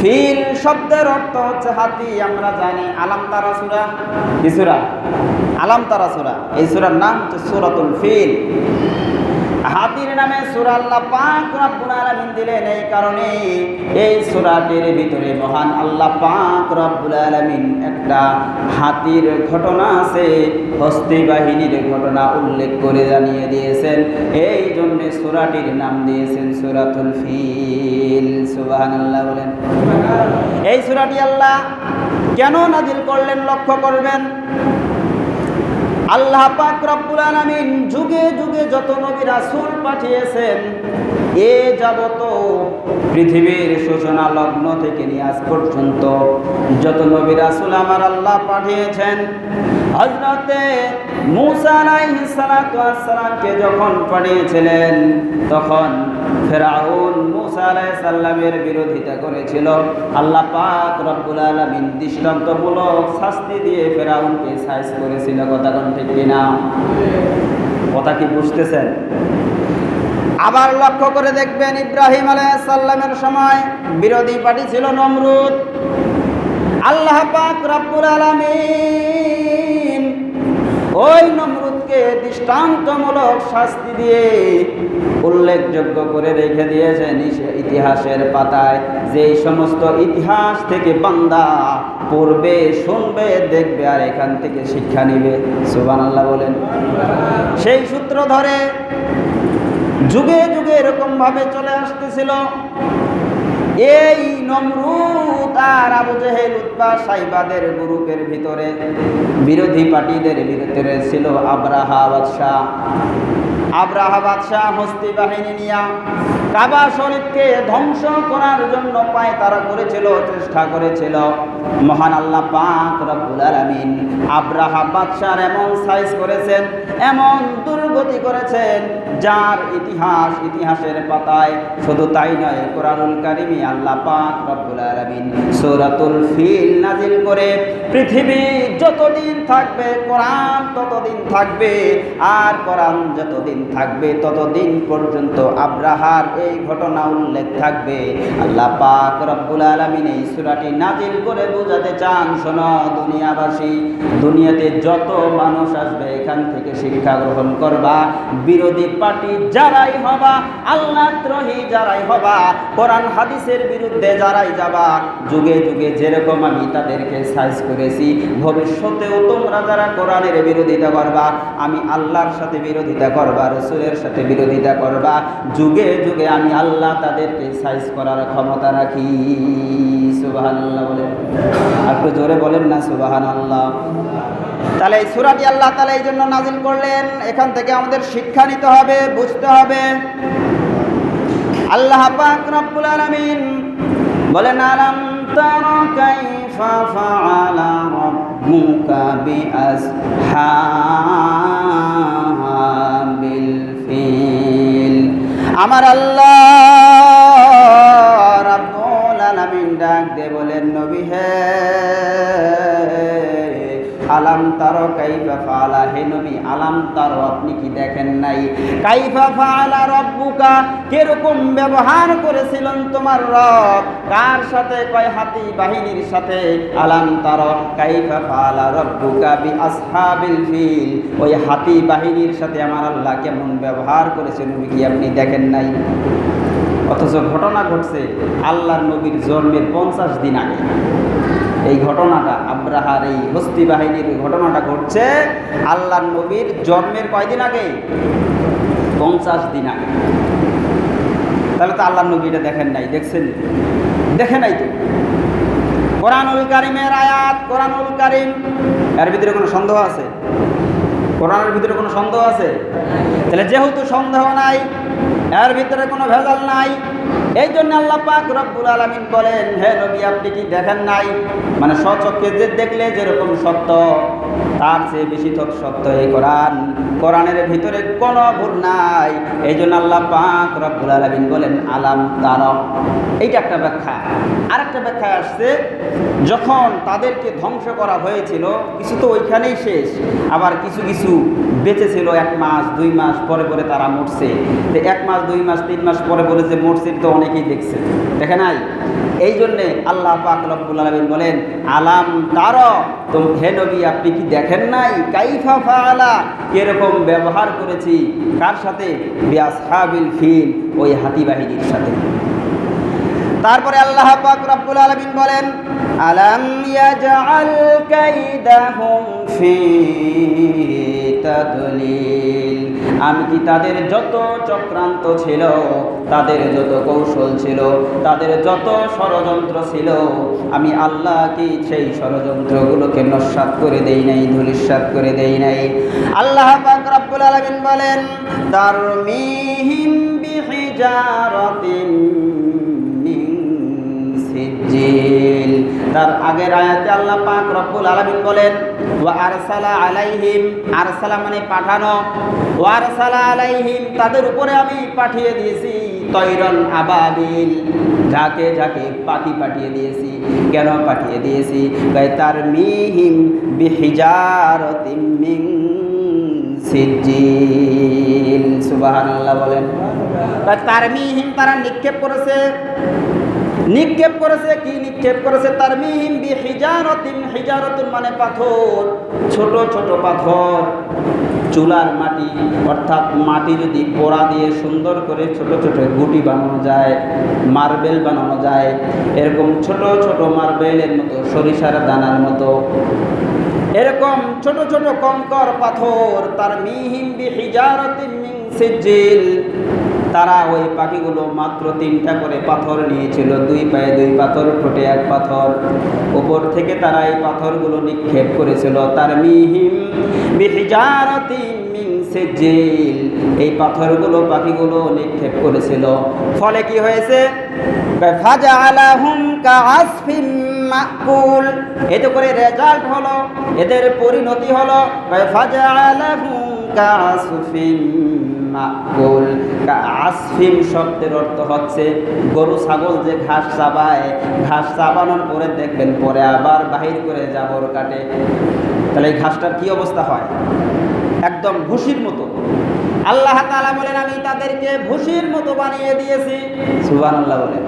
Feel শব্দের অর্থ হচ্ছে হাতি, আমরা জানি আলাম তারা সুরা। কি সুরা? আলাম তারা সুরা। এই সুরার নাম হচ্ছে সুরাতুল ফিল। হাতির নামে সুরা আল্লাহ পাক রব্বুল আলামিন দিলেন, এই কারণে এই সূরাটির ভিতরে মহান আল্লাহ পাক রব্বুল আলামিন একটা হাতির ঘটনা আছে, হস্তি বাহিনীর ঘটনা উল্লেখ করে জানিয়ে দিয়েছেন। এই জন্য সূরাটির নাম দিয়েছেন সূরাতুল ফিল। সুবহানাল্লাহ বলেন। এই সূরাটি আল্লাহ কেন নাজিল করলেন লক্ষ্য করবেন? আল্লাহ পাক রব্বুল আলামিন যুগে যুগে যত নবী রাসূল পাঠিয়েছেন, এ যাবত পৃথিবীর সূচনা লগ্ন থেকে নিয়ে আজ পর্যন্ত যত নবী রাসূল আমার আল্লাহ পাঠিয়েছেন, হযরতে মূসা আলাইহিস সালাতু ওয়াস সালামকে যখন পাঠিয়েছিলেন, তখন ফেরাউন মুসা আলাইহিস সালামের বিরোধিতা করেছিল। আল্লাহ পাক রব্বুল আলামিন দৃষ্টান্তমূলক শাস্তি দিয়ে ফেরাউনকে সাইজ করেছিল। কোন ঠিক কিনা কথা কি বুঝতেছেন? আবার লক্ষ্য করে দেখবেন ইব্রাহিম আলাইহিস সালামের সময় বিরোধী পার্টি ছিল নমরুদ। আল্লাহ পাক রব্বুল আলামিন ওই নমরুদকে দৃষ্টান্তমূলক শাস্তি দিয়ে উল্লেখযোগ্য করে রেখে দিয়েছেন ইতিহাসের পাতায়। যে সমস্ত ইতিহাস থেকে বান্দা পড়বে, শুনবে, দেখবে আর এখান থেকে শিক্ষা নিবে। সুবান আল্লাহ বলেন। সেই সূত্র ধরে যুগে যুগে এরকম ভাবে চলে আসতেছিল। এই নমরুদ আর আবু জেহেল উৎপা সাইবাদের গ্রুপের ভিতরে বিরোধী পার্টিদের ভিতরে ছিল আব্রাহা বাদশাহ। আব্রাহা বাদশাহ হস্তি বাহিনী নিয়া কাবা শরীফকে ধ্বংস করার জন্য পায় তারা করেছিল, চেষ্টা করেছিল। মহান আল্লাহ পাক রব্বুল আলামিন আব্রাহা বাদশার এমন সাইজ করেছেন, এমন দুর্গতি করেছেন, যার ইতিহাস ইতিহাসের পাতায় শুধু তাই নয়, কোরআনুল কারিমি আল্লাহ পাক রব্বুল আলামিন সূরাতুল ফিল নাজিল করে পৃথিবী যতদিন থাকবে, কোরআন ততদিন থাকবে, আর কোরআন যতদিন থাকবে, ততদিন পর্যন্ত আব্রাহার এই ঘটনা উল্লেখ থাকবে। আল্লাহ পাক রব্বুল আলামিন এই সূরাটি নাজিল করে বোঝাতে চান, শোনো দুনিয়াবাসী, দুনিয়াতে যত মানুষ আসবে, এখান থেকে শিক্ষা গ্রহণ করবা, বিরোধী পার্টি যারাই হবা আল্লাহ দ্রোহী যারাই হবা, কোরআন, হাদিসের বিরুদ্ধে যারাই যাবা, যুগে যুগে যেরকম আমি তাদেরকে সাইজ করেছি, ভবিষ্যতেও তোমরা যারা কোরআনের বিরোধিতা করবা, আমি আল্লাহর সাথে বিরোধিতা করবা, রসুলের সাথে বিরোধিতা করবা, যুগে যুগে আমি আল্লাহ তাদেরকে সাইজ করার ক্ষমতা রাখি। বলেন। আর একটু জোরে বলেন না সুবাহান আল্লাহ তাহলে এই সুরাটি আল্লাহ তালা এই জন্য নাজিল করলেন, এখান থেকে আমাদের শিক্ষা নিতে হবে, বুঝতে হবে। আল্লাহ পাক রব্বুল আলামিন বলেন, আলাম তারা কাইফা ফাআলা রাব্বুকা বিআসহাবিল ফিল? আমার আল্লাহ আলামিন ডাক দে বলেন, নবী হে, আলাম তারো কাইফা ফাআলা হে নবী, আলাম তারো আপনি কি দেখেন নাই? কাইফা ফাআলা রব্বুকা? কীরকম ব্যবহার করেছিলেন তোমার রব? কার সাথে? কয় হাতি বাহিনীর সাথে। আলাম তারো কাইফা ফাআলা রব্বুকা বি আসহাবিল ফিল? ওই হাতি বাহিনীর সাথে আমার আল্লাহ কেমন ব্যবহার করেছে নবী কি আপনি দেখেন নাই? অথচ ঘটনা ঘটছে আল্লাহর নবীর জন্মের পঞ্চাশ দিন আগে। এই ঘটনাটা, আব্রাহার এই হস্তি বাহিনীর ঘটনাটা ঘটছে আল্লাহর নবীর জন্মের কয়দিন আগে? পঞ্চাশ দিন আগে। তাহলে তো আল্লাহর নবী এটা দেখেন নাই, দেখছেন? দেখে নাই তো? কোরআনুল কারিমের আয়াত, কোরআনুল কারিম। এর ভিতরে কোনো সন্দেহ আছে? কোরআনের ভিতরে কোনো সন্দেহ আছে? তাহলে যেহেতু সন্দেহ নাই এর ভিতরে কোনো ভেজাল নাই। এই জন্য আল্লাহ পাক রব্বুল আলামিন বলেন, হে নবী, আপনি কি দেখেন নাই? মানে স্বচক্ষে যে দেখলে যেরকম সত্য, তার চেয়ে বেশি সত্য এই কোরআন। কোরআনের ভিতরে কোনো ভুল নাই। এই জন্য আল্লাহ পাক রব্বুল আলামিন বলেন, আলাম তার। এইটা একটা ব্যাখ্যা। আরেকটা ব্যাখ্যায় আসছে, যখন তাদেরকে ধ্বংস করা হয়েছিল, কিছু তো ওইখানেই শেষ, আবার কিছু কিছু বেঁচে ছিল এক মাস, দুই মাস পরে পরে তারা মরছে। এক মাস, দুই মাস, তিন মাস পরে পরে যে মরছে তো অনেকেই দেখছে দেখে নাই? এই জন্যে আল্লাহ পাক আলমিন বলেন, আলাম তার? হে নবী, আপনি কি দেখেন নাই? কাইফা ফাআলা, কীরকম ব্যবহার করেছি? কার সাথে? বিআসহাবিল ফিল, ওই হাতি বাহিনীর সাথে। তারপরে আল্লাহ পাক রব্বুল আলামিন বলেন, আলাম ইয়াজআল কাইদাহুম ফি তাদলিল আমি কি তাদের যত চক্রান্ত ছিল, তাদের যত কৌশল ছিল, তাদের যত ষড়যন্ত্র ছিল, আমি আল্লাহ কি সেই ষড়যন্ত্রগুলোকে নস্বাত করে দেই নাই, ধূলিসাৎ করে দেই নাই। আল্লাহ পাক আলামিন বলেন মিন সিজ্জিল। তার আগের আয়াতে আল্লাহ পাক রব্বুল আলামিন বলেন ওয়া আরসালা আলাইহিম, আরসালা মানে পাঠানো। ওয়া আরসালা আলাইহিম, তাদের উপরে আমি পাঠিয়ে দিয়েছি তৈরন আবাবিল। যাকে যাকে পাখি পাঠিয়ে দিয়েছি, কেন পাঠিয়ে দিয়েছি? তার মিহিম বিহিজারতিম সিজ্জিল। সুবহানাল্লাহ বলেন। তার মিহিম তারা নিক্ষেপ করেছে। নিক্ষেপ করেছে, কি নিক্ষেপ করেছে? তার মিহিম বি হিজারতিন, হিজারতুন মানে পাথর, ছোট ছোট পাথর। চুলার মাটি, অর্থাৎ মাটি যদি পোড়া দিয়ে সুন্দর করে ছোট ছোট গুটি বানানো যায়, মার্বেল বানানো যায়, এরকম ছোট ছোট মার্বেলের মতো, সরিষার দানার মতো, এরকম ছোট ছোট কঙ্কর পাথর, তার মিহিম বি হিজারতিন মিন সিজিল তারা ওই পাখিগুলো মাত্র তিনটা করে পাথর নিয়েছিল। দুই পায়ে দুই পাথর, ঠোঁটে এক পাথর। উপর থেকে তারা এই পাথরগুলো নিক্ষেপ করেছিল। তার মিহিম সিজিল। এই পাথরগুলো পাখিগুলো নিক্ষেপ করেছিল। ফলে কি হয়েছে? এতে করে রেজাল্ট হলো, এদের পরিণতি হলো, ফাজআলাহুম কাআসফিম মাকুল। আসফিম শব্দের অর্থ হচ্ছে, গরু, ছাগল যে ঘাস চাবায়, ঘাস চাবানোর পরে দেখবেন পরে আবার বাহির করে জাবর কাটে। তাহলে এই ঘাসটার কি অবস্থা হয়? একদম ভুসির মতো। আল্লাহ তাআলা বলেন, আমি তাদেরকে ভুসির মতো বানিয়ে দিয়েছি। সুবহানাল্লাহ বলেন।